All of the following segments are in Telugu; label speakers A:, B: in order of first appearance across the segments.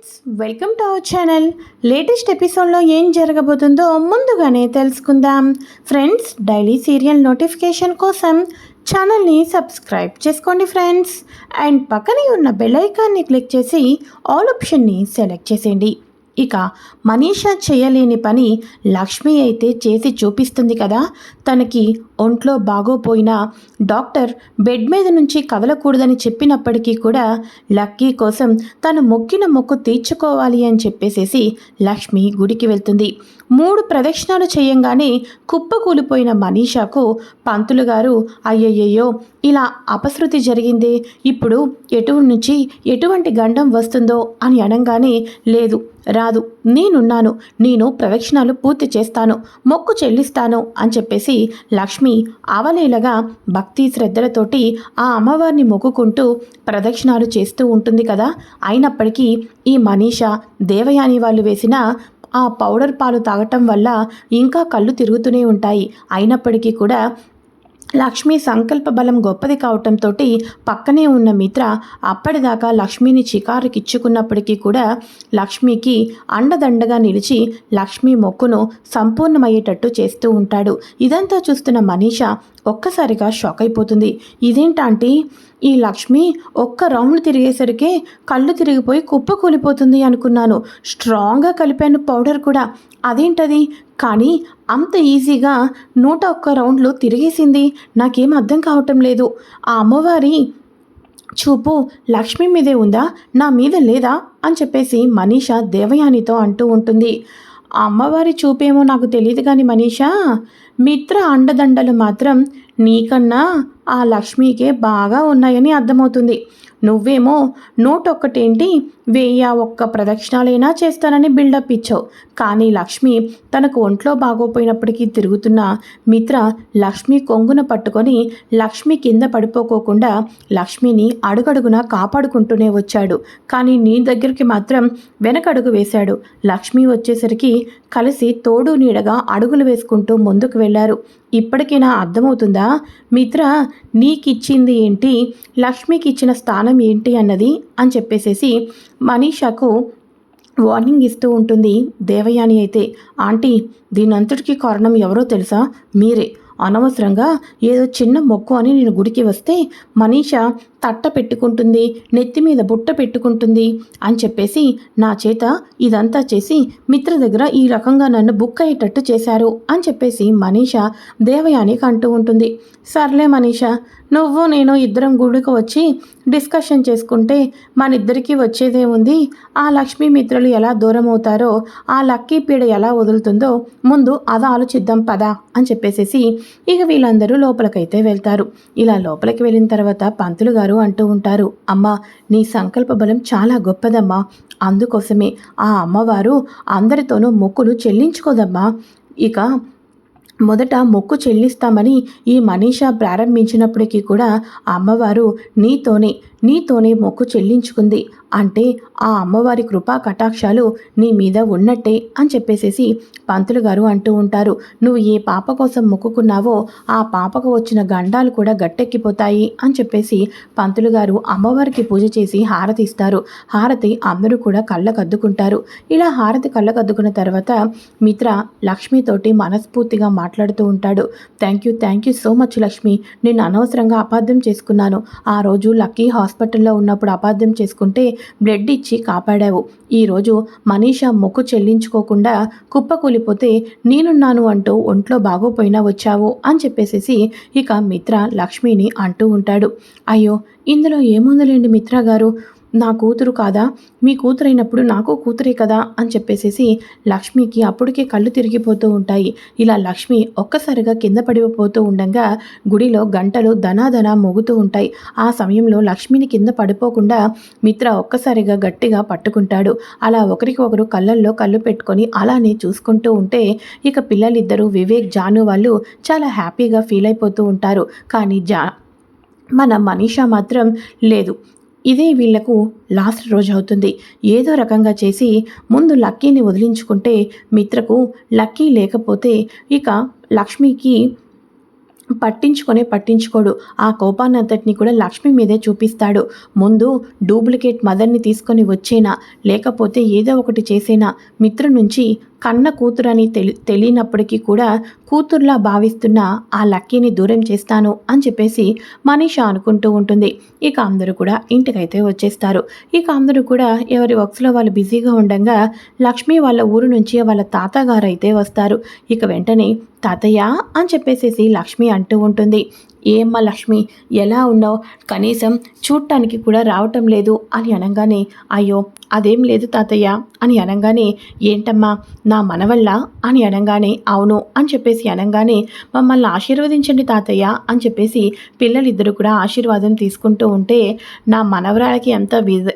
A: Friends welcome to our channel. Latest ఎపిసోడ్లో ఏం జరగబోతుందో ముందుగానే తెలుసుకుందాం. ఫ్రెండ్స్ డైలీ సీరియల్ నోటిఫికేషన్ కోసం ఛానల్ని సబ్స్క్రైబ్ చేసుకోండి ఫ్రెండ్స్. అండ్ పక్కనే ఉన్న బెల్ ఐకాన్ని క్లిక్ చేసి ఆల్ ఆప్షన్ని సెలెక్ట్ చేసేయండి. ఇక మనీషా చేయలేని పని లక్ష్మి అయితే చేసి చూపిస్తుంది కదా. తనకి ఒంట్లో బాగోపోయినా డాక్టర్ బెడ్ మీద నుంచి కదలకూడదని చెప్పినప్పటికీ కూడా లక్కీ కోసం తను మొక్కిన మొక్కు తీర్చుకోవాలి అని చెప్పేసేసి లక్ష్మి గుడికి వెళ్తుంది. మూడు ప్రదక్షిణాలు చేయంగానే కుప్పకూలిపోయిన మనీషాకు పంతులు గారు అయ్యయ్యో ఇలా అపశృతి జరిగింది ఇప్పుడు ఎటు నుంచి ఎటువంటి గండం వస్తుందో అని అనగానే లేదు రాదు. నేనున్నాను నేను ప్రదక్షిణాలు పూర్తి చేస్తాను మొక్కు చెల్లిస్తాను అని చెప్పేసి లక్ష్మి అవలీలగా భక్తి శ్రద్ధలతోటి ఆ అమ్మవారిని మొక్కుకుంటూ ప్రదక్షిణాలు చేస్తూ ఉంటుంది కదా. అయినప్పటికీ ఈ మనీషా దేవయాని వాళ్ళు వేసిన ఆ పౌడర్ పాలు తాగటం వల్ల ఇంకా కళ్ళు తిరుగుతూనే ఉంటాయి. అయినప్పటికీ కూడా లక్ష్మి సంకల్ప బలం గొప్పది కావటంతో పక్కనే ఉన్న మిత్ర అప్పటిదాకా లక్ష్మిని చికారుకిచ్చుకున్నప్పటికీ కూడా లక్ష్మికి అండదండగా నిలిచి లక్ష్మి మొక్కును సంపూర్ణమయ్యేటట్టు చేస్తూ ఉంటాడు. ఇదంతా చూస్తున్న మనీష ఒక్కసారిగా షాక్ అయిపోతుంది. ఇదేంటంటే? ఈ లక్ష్మి ఒక్క రౌండ్ తిరిగేసరికి కళ్ళు తిరిగిపోయి కుప్ప కూలిపోతుంది అనుకున్నాను. స్ట్రాంగ్గా కలిపాను పౌడర్ కూడా. అదేంటది? కానీ అంత ఈజీగా నూట ఒక్క రౌండ్లు తిరిగేసింది నాకేం అర్థం కావటం లేదు. ఆ అమ్మవారి చూపు లక్ష్మి మీదే ఉందా? నా మీద లేదా? అని చెప్పేసి మనీష దేవయానితో అంటూ ఉంటుంది. ఆ అమ్మవారి చూపేమో నాకు తెలియదు కానీ మనీషా మిత్ర అండదండలు మాత్రం నీకన్నా ఆ లక్ష్మికే బాగా ఉన్నాయని అర్థమవుతుంది. నువ్వేమో నూటొక్కటేంటి? వెయ్యి ఒక్క ప్రదక్షిణాలైనా చేస్తానని బిల్డప్ ఇచ్చావు. కానీ లక్ష్మి తనకు ఒంట్లో బాగోపోయినప్పటికీ తిరుగుతున్న మిత్ర లక్ష్మి కొంగున పట్టుకొని లక్ష్మి కింద పడిపోకోకుండా లక్ష్మిని అడుగడుగున కాపాడుకుంటూనే వచ్చాడు. కానీ నీ దగ్గరికి మాత్రం వెనకడుగు వేశాడు. లక్ష్మి వచ్చేసరికి కలిసి తోడు నీడగా అడుగులు వేసుకుంటూ ముందుకు వెళ్ళారు. ఇప్పటికైనా అర్థమవుతుందా? మిత్ర నీకిచ్చింది ఏంటి? లక్ష్మికి ఇచ్చిన స్థానం ఏంటి అన్నది అని చెప్పేసేసి మనీషాకు వార్నింగ్ ఇస్తూ ఉంటుంది దేవయాని అయితే. ఆంటీ దీనంతటికీ కారణం ఎవరో తెలుసా? మీరే. అనవసరంగా ఏదో చిన్న మొక్కు అని నేను గుడికి వస్తే మనీష తట్ట పెట్టుకుంటుంది నెత్తి మీద బుట్ట పెట్టుకుంటుంది అని చెప్పేసి నా చేత ఇదంతా చేసి మిత్ర దగ్గర ఈ రకంగా నన్ను బుక్ అయ్యేటట్టు చేశారు అని చెప్పేసి మనీష దేవయానికి అంటూ ఉంటుంది. సర్లే మనీష నువ్వు నేను ఇద్దరం గుడికి వచ్చి డిస్కషన్ చేసుకుంటే మనిద్దరికీ వచ్చేదే ఉంది. ఆ లక్ష్మీ మిత్రులు ఎలా దూరం అవుతారో ఆ లక్కీ పీడ ఎలా వదులుతుందో ముందు అది ఆలోచిద్దాం పదా అని చెప్పేసేసి ఇక వీళ్ళందరూ లోపలికైతే వెళ్తారు. ఇలా లోపలికి వెళ్ళిన తర్వాత పంతులు గారు అంటూ ఉంటారు. అమ్మ నీ సంకల్ప బలం చాలా గొప్పదమ్మా. అందుకోసమే ఆ అమ్మవారు అందరితోనూ మొక్కులు చెల్లించుకోదమ్మా. ఇక మొదట మొక్కు చెల్లిస్తామని ఈ మనీషా ప్రారంభించినప్పటికీ కూడా అమ్మవారు నీతోనే నీతోనే మొక్కు చెల్లించుకుంది అంటే ఆ అమ్మవారి కృపా కటాక్షాలు నీ మీద ఉన్నట్టే అని చెప్పేసేసి పంతులు గారు అంటూ ఉంటారు. నువ్వు ఏ పాప కోసం మొక్కుకున్నావో ఆ పాపకు వచ్చిన గండాలు కూడా గట్టెక్కిపోతాయి అని చెప్పేసి పంతులు గారు అమ్మవారికి పూజ చేసి హారతి ఇస్తారు. హారతి అందరూ కూడా కళ్ళకద్దుకుంటారు. ఇలా హారతి కళ్ళకద్దుకున్న తర్వాత మిత్ర లక్ష్మితోటి మనస్ఫూర్తిగా మాట్లాడుతూ ఉంటాడు. Thank you thank you so much Lakshmi. నేను అనవసరంగా అపార్థం చేసుకున్నాను. ఆ రోజు లక్కీ హాస్పిటల్లో ఉన్నప్పుడు అపార్థం చేసుకుంటే బ్లడ్ ఇచ్చి కాపాడావు. ఈరోజు మనీషా మొక్కు చెల్లించుకోకుండా కుప్పకూలిపోతే నేనున్నాను అంటూ ఒంట్లో బాగోపోయినా వచ్చావు అని చెప్పేసేసి ఇక మిత్ర లక్ష్మిని అంటూ ఉంటాడు. అయ్యో ఇందులో ఏముందలేండి మిత్ర గారు? నా కూతురు కాదా? మీ కూతురైనప్పుడు నాకు కూతురే కదా? అని చెప్పేసేసి లక్ష్మికి అప్పటికే కళ్ళు తిరిగిపోతూ ఉంటాయి. ఇలా లక్ష్మి ఒక్కసారిగా కింద పడిపోతూ ఉండగా గుడిలో గంటలు ధనాధన మోగుతూ ఉంటాయి. ఆ సమయంలో లక్ష్మిని కింద పడిపోకుండా మిత్ర ఒక్కసారిగా గట్టిగా పట్టుకుంటాడు. అలా ఒకరికి ఒకరు కళ్ళల్లో కళ్ళు పెట్టుకొని అలానే చూసుకుంటూ ఉంటే ఇక పిల్లలిద్దరూ వివేక్ జాను వాళ్ళు చాలా హ్యాపీగా ఫీల్ అయిపోతూ ఉంటారు. కానీ జా మన మనీషా మాత్రం లేదు. ఇదే వీళ్ళకు లాస్ట్ రోజు అవుతుంది. ఏదో రకంగా చేసి ముందు లక్కీని వదిలించుకుంటే మిత్రకు లక్కీ లేకపోతే ఇక లక్ష్మికి పట్టించుకొనే పట్టించుకోడు. ఆ కోపాన్నంతటిని కూడా లక్ష్మి మీదే చూపిస్తాడు. ముందు డూప్లికేట్ మదర్ని తీసుకొని వచ్చేనా? లేకపోతే ఏదో ఒకటి చేసేనా? మిత్ర నుంచి కన్న కూతురని తెలి తెలియనప్పటికీ కూడా కూతురులా భావిస్తున్న ఆ లక్కీని దూరం చేస్తాను అని చెప్పేసి మనీష అనుకుంటూ ఉంటుంది. ఇక అందరూ కూడా ఇంటికైతే వచ్చేస్తారు. ఇక అందరూ కూడా ఎవరి వర్క్స్లో వాళ్ళు బిజీగా ఉండగా లక్ష్మి వాళ్ళ ఊరు నుంచి వాళ్ళ తాతగారు అయితే వస్తారు. ఇక వెంటనే తాతయ్య అని చెప్పేసేసి లక్ష్మి అంటూ ఉంటుంది. ఏమ్మా లక్ష్మి ఎలా ఉన్నావు? కనీసం చూడటానికి కూడా రావటం లేదు అని అనగానే అయ్యో అదేం లేదు తాతయ్య అని అనగానే ఏంటమ్మా నా మనవల్ల అని అనగానే అవును అని చెప్పేసి అనగానే మమ్మల్ని ఆశీర్వదించండి తాతయ్య అని చెప్పేసి పిల్లలిద్దరూ కూడా ఆశీర్వాదం తీసుకుంటూ ఉంటే నా మనవరాలకి ఎంత విధ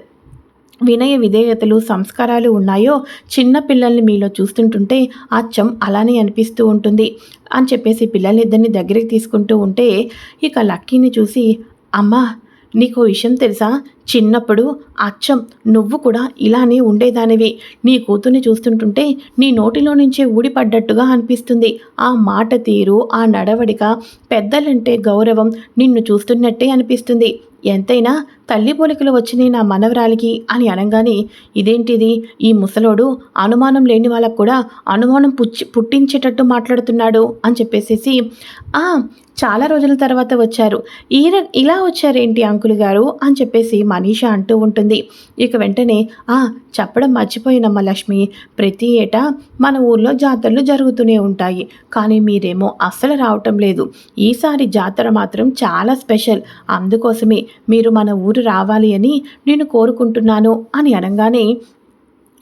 A: వినయ విధేయతలు సంస్కారాలు ఉన్నాయో చిన్న పిల్లల్ని మీలో చూస్తుంటుంటే అచ్చం అలానే అనిపిస్తూ ఉంటుంది. అని చెప్పేసి పిల్లలిద్దరిని దగ్గరికి తీసుకుంటూ ఉంటే ఇక లక్కీని చూసి అమ్మా నీకు విషయం తెలుసా? చిన్నప్పుడు అచ్చం నువ్వు కూడా ఇలానే ఉండేదానివి. నీ కూతుర్ని చూస్తుంటుంటే నీ నోటిలో నుంచే ఊడిపడ్డట్టుగా అనిపిస్తుంది. ఆ మాట తీరు ఆ నడవడిక పెద్దలంటే గౌరవం నిన్ను చూస్తున్నట్టే అనిపిస్తుంది. ఎంతైనా తల్లి పోలికలు వచ్చినాయి నా మనవరాలికి అని అనగానే ఇదేంటిది? ఈ ముసలోడు అనుమానం లేని వాళ్ళకు కూడా అనుమానం పుచ్చి పుట్టించేటట్టు మాట్లాడుతున్నాడు అని చెప్పేసేసి చాలా రోజుల తర్వాత వచ్చారు. ఈర ఇలా వచ్చారేంటి అంకుల్ గారు? అని చెప్పేసి మనీష అంటూ ఉంటుంది. ఇక వెంటనే ఆ చెప్పడం మర్చిపోయినమ్మ లక్ష్మి. ప్రతి ఏటా మన ఊర్లో జాతరలు జరుగుతూనే ఉంటాయి. కానీ మీరేమో అస్సలు రావటం లేదు. ఈసారి జాతర మాత్రం చాలా స్పెషల్. అందుకోసమే మీరు మన ఊరు రావాలి అని నేను కోరుకుంటున్నాను అని అనగానే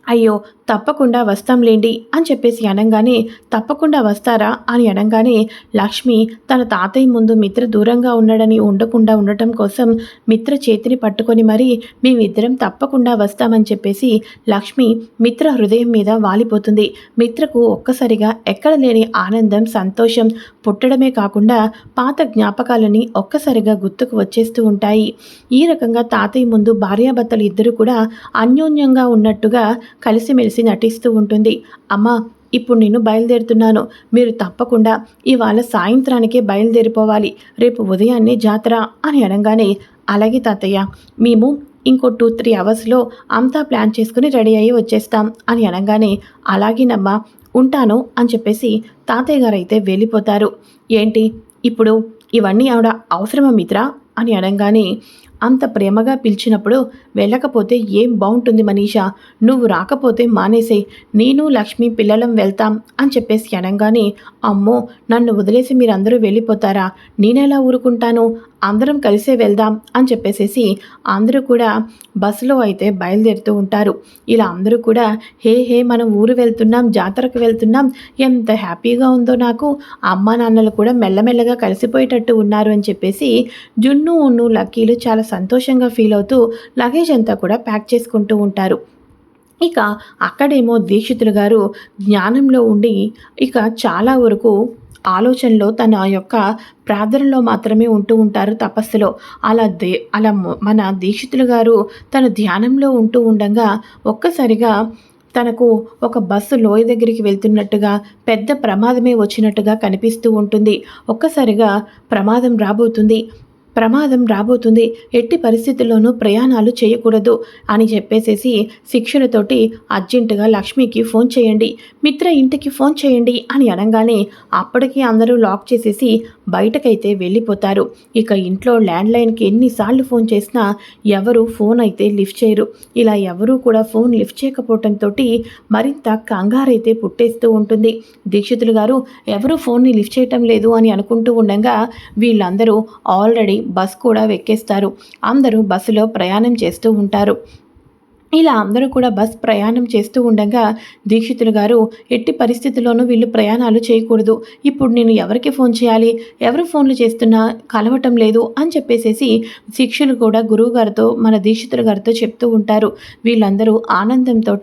A: అయ్యో తప్పకుండా వస్తాంలేండి అని చెప్పేసి అనగానే తప్పకుండా వస్తారా అని అనగానే లక్ష్మి తన తాతయ్య ముందు మిత్ర దూరంగా ఉన్నాడని ఉండకుండా ఉండటం కోసం మిత్ర చేతిని పట్టుకొని మరీ మేమిద్దరం తప్పకుండా వస్తామని చెప్పేసి లక్ష్మి మిత్ర హృదయం మీద వాలిపోతుంది. మిత్రకు ఒక్కసారిగా ఎక్కడ లేని ఆనందం సంతోషం పుట్టడమే కాకుండా పాత జ్ఞాపకాలని ఒక్కసారిగా గుర్తుకు వచ్చేస్తూ ఉంటాయి. ఈ రకంగా తాతయ్య ముందు భార్యాభర్తలు ఇద్దరు కూడా అన్యోన్యంగా ఉన్నట్టుగా కలిసిమెలిసి నటిస్తూ ఉంటుంది. అమ్మా ఇప్పుడు నేను బయలుదేరుతున్నాను. మీరు తప్పకుండా ఇవాళ సాయంత్రానికే బయలుదేరిపోవాలి. రేపు ఉదయాన్నే జాతర అని అనగానే అలాగే తాతయ్య మేము ఇంకో టూ త్రీ అవర్స్లో అంతా ప్లాన్ చేసుకుని రెడీ అయ్యి వచ్చేస్తాం అని అనగానే అలాగేనమ్మా ఉంటాను అని చెప్పేసి తాతయ్య గారు అయితే వెళ్ళిపోతారు. ఏంటి ఇప్పుడు ఇవన్నీ ఆవిడ అవసరమా మిత్ర? అని అనగానే అంత ప్రేమగా పిలిచినప్పుడు వెళ్ళకపోతే ఏం బాగుంటుంది మనీషా? నువ్వు రాకపోతే మానేసే నేను లక్ష్మి పిల్లలం వెళ్తాం అని చెప్పేసి అనగానే అమ్మో నన్ను వదిలేసి మీరందరూ వెళ్ళిపోతారా? నేనెలా ఊరుకుంటాను? అందరం కలిసే వెళ్దాం అని చెప్పేసేసి అందరూ కూడా బస్సులో అయితే బయలుదేరుతూ ఉంటారు. ఇలా అందరూ కూడా హే హే మనం ఊరు వెళ్తున్నాం జాతరకు వెళ్తున్నాం ఎంత హ్యాపీగా ఉందో నాకు. అమ్మా నాన్నలు కూడా మెల్లమెల్లగా కలిసిపోయేటట్టు ఉన్నారు అని చెప్పేసి జున్ను ఉన్ను లక్కీలు చాలా సంతోషంగా ఫీల్ అవుతూ లగేజ్ అంతా కూడా ప్యాక్ చేసుకుంటూ ఉంటారు. ఇక అక్కడేమో దీక్షితులు గారు జ్ఞానంలో ఉండి ఇక చాలా వరకు ఆలోచనలో తన యొక్క ప్రార్థనలో మాత్రమే ఉంటూ ఉంటారు తపస్సులో. అలా దే అలా మన దీక్షితులు గారు తన ధ్యానంలో ఉంటూ ఉండగా ఒక్కసారిగా తనకు ఒక బస్సు లోయ దగ్గరికి వెళ్తున్నట్టుగా పెద్ద ప్రమాదమే వచ్చినట్టుగా కనిపిస్తూ ఉంటుంది. ఒక్కసారిగా ప్రమాదం రాబోతుంది. ప్రమాదం రాబోతుంది. ఎట్టి పరిస్థితుల్లోనూ ప్రయాణాలు చేయకూడదు అని చెప్పేసేసి శిక్షణతోటి అర్జెంటుగా లక్ష్మికి ఫోన్ చేయండి. మిత్ర ఇంటికి ఫోన్ చేయండి అని అనగానే అప్పటికి అందరూ లాక్ చేసేసి బయటకైతే వెళ్ళిపోతారు. ఇక ఇంట్లో ల్యాండ్లైన్కి ఎన్నిసార్లు ఫోన్ చేసినా ఎవరు ఫోన్ అయితే లిఫ్ట్ చేయరు. ఇలా ఎవరూ కూడా ఫోన్ లిఫ్ట్ చేయకపోవడంతో మరింత కంగారైతే పుట్టేస్తూ ఉంటుంది. దీక్షితులు గారు ఎవరు ఫోన్ని లిఫ్ట్ చేయటం లేదు అని అనుకుంటూ ఉండగా వీళ్ళందరూ ఆల్రెడీ బస్ కూడా వెక్కేస్తారు. అందరూ బస్సులో ప్రయాణం చేస్తూ ఉంటారు. ఇలా అందరూ కూడా బస్ ప్రయాణం చేస్తూ ఉండగా దీక్షితులు గారు ఎట్టి పరిస్థితుల్లోనూ వీళ్ళు ప్రయాణాలు చేయకూడదు. ఇప్పుడు నేను ఎవరికి ఫోన్ చేయాలి? ఎవరు ఫోన్లు చేస్తున్నా కలవటం లేదు అని చెప్పేసేసి శిక్షులు కూడా గురువు గారితో మన దీక్షితులు గారితో చెప్తూ ఉంటారు. వీళ్ళందరూ ఆనందంతో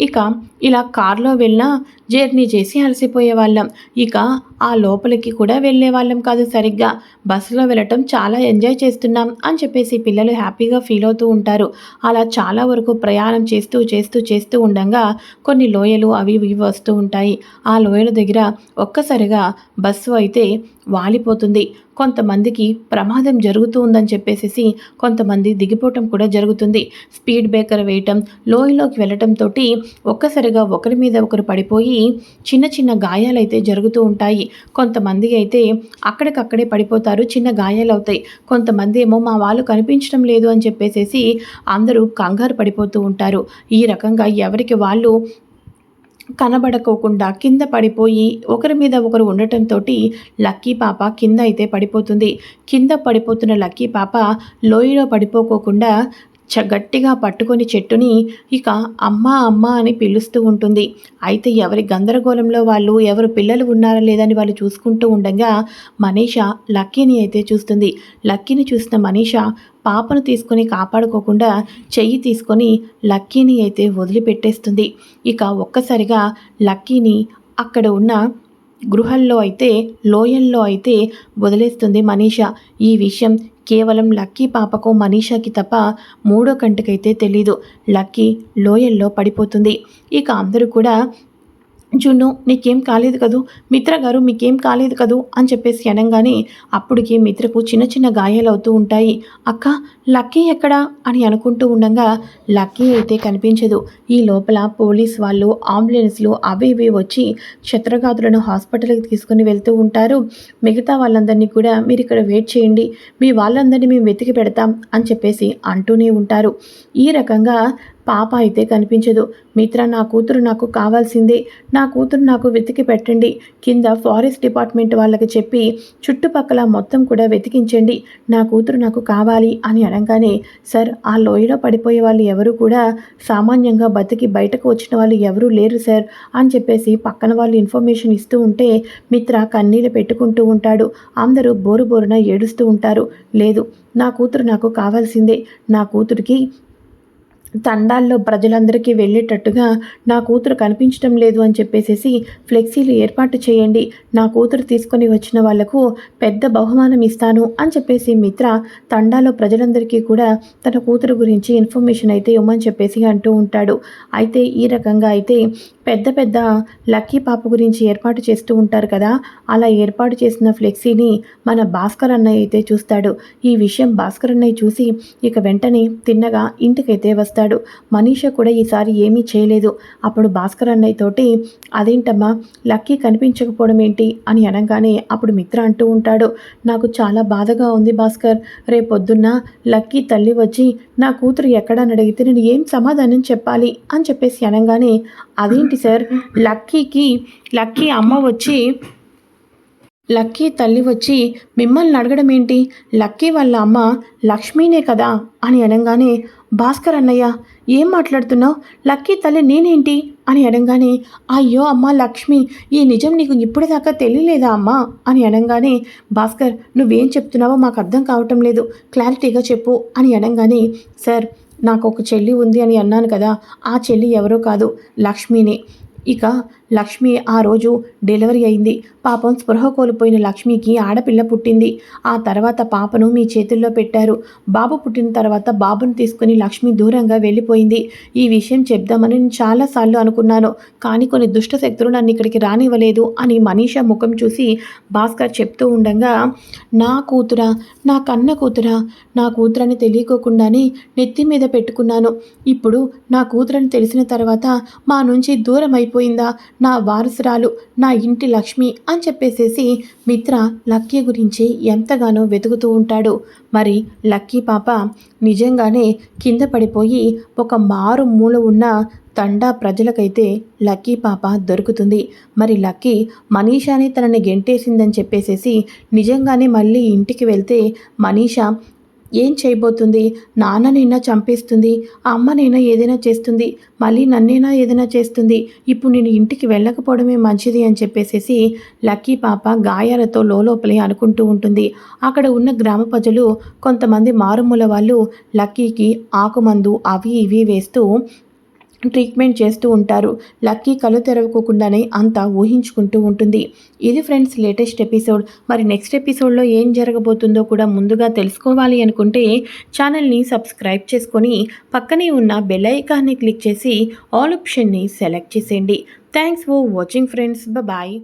A: ఇక ఇలా కార్లో వెళ్ళినా జర్నీ చేసి అలసిపోయే వాళ్ళం. ఇక ఆ లోపలికి కూడా వెళ్ళే వాళ్ళం కాదు సరిగ్గా. బస్సులో వెళ్ళటం చాలా ఎంజాయ్ చేస్తున్నాం అని చెప్పేసి పిల్లలు హ్యాపీగా ఫీల్ అవుతూ ఉంటారు. అలా చాలా వరకు ప్రయాణం చేస్తూ చేస్తూ చేస్తూ ఉండగా కొన్ని లోయలు అవి ఇవి వస్తూ ఉంటాయి. ఆ లోయల దగ్గర ఒక్కసారిగా బస్సు అయితే వాలిపోతుంది. కొంతమందికి ప్రమాదం జరుగుతూ ఉందని చెప్పేసి కొంతమంది దిగిపోవటం కూడా జరుగుతుంది. స్పీడ్ బ్రేకర్ వేయటం లోయలోకి వెళ్ళటంతో ఒక్కసారిగా ఒకరి మీద ఒకరు పడిపోయి చిన్న చిన్న గాయాలైతే జరుగుతూ ఉంటాయి. కొంతమంది అయితే అక్కడికక్కడే పడిపోతారు చిన్న గాయాలు అవుతాయి. కొంతమంది ఏమో మా వాళ్ళు కనిపించడం లేదు అని చెప్పేసేసి అందరూ కంగారు పడిపోతూ ఉంటారు. ఈ రకంగా ఎవరికి వాళ్ళు కనబడకోకుండా కింద పడిపోయి ఒకరి మీద ఒకరు ఉండటంతో లక్కీ పాప కింద అయితే పడిపోతుంది. కింద పడిపోతున్న లక్కీ పాప లోయలో పడిపోకోకుండా గట్టిగా పట్టుకొని చెట్టుని ఇక అమ్మ అమ్మ అని పిలుస్తూ ఉంటుంది. అయితే ఎవరి గందరగోళంలో వాళ్ళు ఎవరు పిల్లలు ఉన్నారా లేదని వాళ్ళు చూసుకుంటూ ఉండగా మనీష లక్కీని అయితే చూస్తుంది. లక్కీని చూసిన మనీష పాపను తీసుకొని కాపాడుకోకుండా చెయ్యి తీసుకొని లక్కీని అయితే వదిలిపెట్టేస్తుంది. ఇక ఒక్కసారిగా లక్కీని అక్కడ ఉన్న గృహల్లో అయితే లోయల్లో అయితే వదిలేస్తుంది మనీష. ఈ విషయం కేవలం లక్కీ పాపకు మనీషాకి తప్ప మూడో కంటికైతే తెలీదు. లక్కీ లోయల్లో పడిపోతుంది. ఇక అందరూ కూడా జున్ను నీకేం కాలేదు కదూ? మిత్ర గారు మీకేం కాలేదు కదూ? అని చెప్పేసి అనగానే అప్పటికి మిత్రకు చిన్న చిన్న గాయాలు అవుతూ ఉంటాయి. అక్క లక్కీ ఎక్కడా? అని అనుకుంటూ ఉండగా లక్కీ అయితే కనిపించదు. ఈ లోపల పోలీస్ వాళ్ళు అంబులెన్స్లు అవి ఇవి వచ్చి క్షత్రగాతులను హాస్పిటల్కి తీసుకుని వెళ్తూ ఉంటారు. మిగతా వాళ్ళందరినీ కూడా మీరు ఇక్కడ వెయిట్ చేయండి. మీ వాళ్ళందరినీ మేము వెతికి పెడతాం అని చెప్పేసి అంటూనే ఉంటారు. ఈ రకంగా పాప అయితే కనిపించదు. మిత్ర నా కూతురు నాకు కావాల్సిందే. నా కూతురు నాకు వెతికి పెట్టండి. కింద ఫారెస్ట్ డిపార్ట్మెంట్ వాళ్ళకి చెప్పి చుట్టుపక్కల మొత్తం కూడా వెతికించండి. నా కూతురు నాకు కావాలి అని అనగానే సార్ ఆ లోయలో పడిపోయే వాళ్ళు ఎవరు కూడా సామాన్యంగా బతికి బయటకు వచ్చిన వాళ్ళు ఎవరూ లేరు సార్ అని చెప్పేసి పక్కన వాళ్ళు ఇన్ఫర్మేషన్ ఇస్తూ ఉంటే మిత్ర కన్నీళ్ళు పెట్టుకుంటూ ఉంటాడు. అందరూ బోరు బోరున ఏడుస్తూ ఉంటారు. లేదు నా కూతురు నాకు కావాల్సిందే. నా కూతురికి తండాల్లో ప్రజలందరికీ వెళ్ళేటట్టుగా నా కూతురు కనిపించడం లేదు అని చెప్పేసి ఫ్లెక్సీలు ఏర్పాటు చేయండి. నా కూతురు తీసుకొని వచ్చిన వాళ్ళకు పెద్ద బహుమానం ఇస్తాను అని చెప్పేసి మిత్ర తండాలో ప్రజలందరికీ కూడా తన కూతురు గురించి ఇన్ఫర్మేషన్ అయితే ఇవ్వమని చెప్పేసి అంటూ ఉంటాడు. అయితే ఈ రకంగా అయితే పెద్ద పెద్ద లక్కీ పాప గురించి ఏర్పాటు చేస్తూ ఉంటారు కదా. అలా ఏర్పాటు చేసిన ఫ్లెక్సీని మన భాస్కర్ అన్నయ్య అయితే చూస్తాడు. ఈ విషయం భాస్కర్ అన్నయ్య చూసి ఇక వెంటనే తిన్నగా ఇంటికైతే వస్తాడు. మనీష కూడా ఈసారి ఏమీ చేయలేదు. అప్పుడు భాస్కర్ అన్నయ్య తోటి అదేంటమ్మా లక్కీ కనిపించకపోవడం ఏంటి? అని అనగానే అప్పుడు మిత్ర అంటూ ఉంటాడు. నాకు చాలా బాధగా ఉంది భాస్కర్. రేపొద్దున్న లక్కీ తల్లి వచ్చి నా కూతురు ఎక్కడని అడిగితే నేను ఏం సమాధానం చెప్పాలి? అని చెప్పేసి అనగానే అదేంటి సార్ లక్కీకి లక్కీ అమ్మ వచ్చి లక్కీ తల్లి వచ్చి మిమ్మల్ని అడగడం ఏంటి? లక్కీ వాళ్ళ అమ్మ లక్ష్మీనే కదా అని అనగానే భాస్కర్ అన్నయ్య ఏం మాట్లాడుతున్నావు? లక్కీ తల్లి నేనేంటి? అని అనగానే అయ్యో అమ్మ లక్ష్మి ఈ నిజం నీకు ఇప్పటిదాకా తెలియలేదా అమ్మా? అని అనగానే భాస్కర్ నువ్వేం చెప్తున్నావో మాకు అర్థం కావటం లేదు క్లారిటీగా చెప్పు అని అనగానే సార్ నాకు ఒక చెల్లి ఉంది అని అన్నాను కదా ఆ చెల్లి ఎవరో కాదు లక్ష్మిని. ఇక లక్ష్మి ఆ రోజు డెలివరీ అయింది. పాపం స్పృహ కోల్పోయిన లక్ష్మికి ఆడపిల్ల పుట్టింది. ఆ తర్వాత పాపను మీ చేతుల్లో పెట్టారు. బాబు పుట్టిన తర్వాత బాబును తీసుకుని లక్ష్మి దూరంగా వెళ్ళిపోయింది. ఈ విషయం చెప్దామని నేను చాలాసార్లు అనుకున్నాను. కానీ కొన్ని దుష్ట శక్తులు నన్ను ఇక్కడికి రానివ్వలేదు అని మనీషా ముఖం చూసి భాస్కర్ చెప్తూ ఉండగా నా కూతురా నా కన్న కూతురా నా కూతురని తెలియకోకుండానే నెత్తి మీద పెట్టుకున్నాను. ఇప్పుడు నా కూతురని తెలిసిన తర్వాత మా నుంచి దూరం అయిపోయిందా నా వారసురాలు నా ఇంటి లక్ష్మి అని చెప్పేసేసి మిత్ర లక్కీ గురించి ఎంతగానో వెతుకుతూ ఉంటాడు. మరి లక్కీ పాప నిజంగానే కింద పడిపోయి ఒక మారు మూల ఉన్న తండా ప్రజలకైతే లక్కీ పాప దొరుకుతుంది. మరి లక్కీ మనీషాని తనని గెంటేసిందని చెప్పేసేసి నిజంగానే మళ్ళీ ఇంటికి వెళ్తే మనీషా ఏం చేయబోతుంది? నాన్ననైనా చంపేస్తుంది. అమ్మనైనా ఏదైనా చేస్తుంది. మళ్ళీ నన్నైనా ఏదైనా చేస్తుంది? ఇప్పుడు నేను ఇంటికి వెళ్ళకపోవడమే మంచిది అని చెప్పేసేసి లక్కీ పాప గాయాలతో లోపలే అనుకుంటూ ఉంటుంది. అక్కడ ఉన్న గ్రామ ప్రజలు కొంతమంది మారుమూల వాళ్ళు లక్కీకి ఆకుమందు అవి ఇవి వేస్తూ ట్రీట్మెంట్ చేస్తూ ఉంటారు. లక్కీ కళ్ళు తెరవకోకుండానే అంతా ఊహించుకుంటూ ఉంటుంది. ఇది ఫ్రెండ్స్ లేటెస్ట్ ఎపిసోడ్. మరి నెక్స్ట్ ఎపిసోడ్లో ఏం జరగబోతుందో కూడా ముందుగా తెలుసుకోవాలి అనుకుంటే ఛానల్ని సబ్స్క్రైబ్ చేసుకొని పక్కనే ఉన్న బెల్ ఐకాన్ని క్లిక్ చేసి ఆల్ ఆప్షన్ని సెలెక్ట్ చేసేయండి. Thanks for watching friends. Bye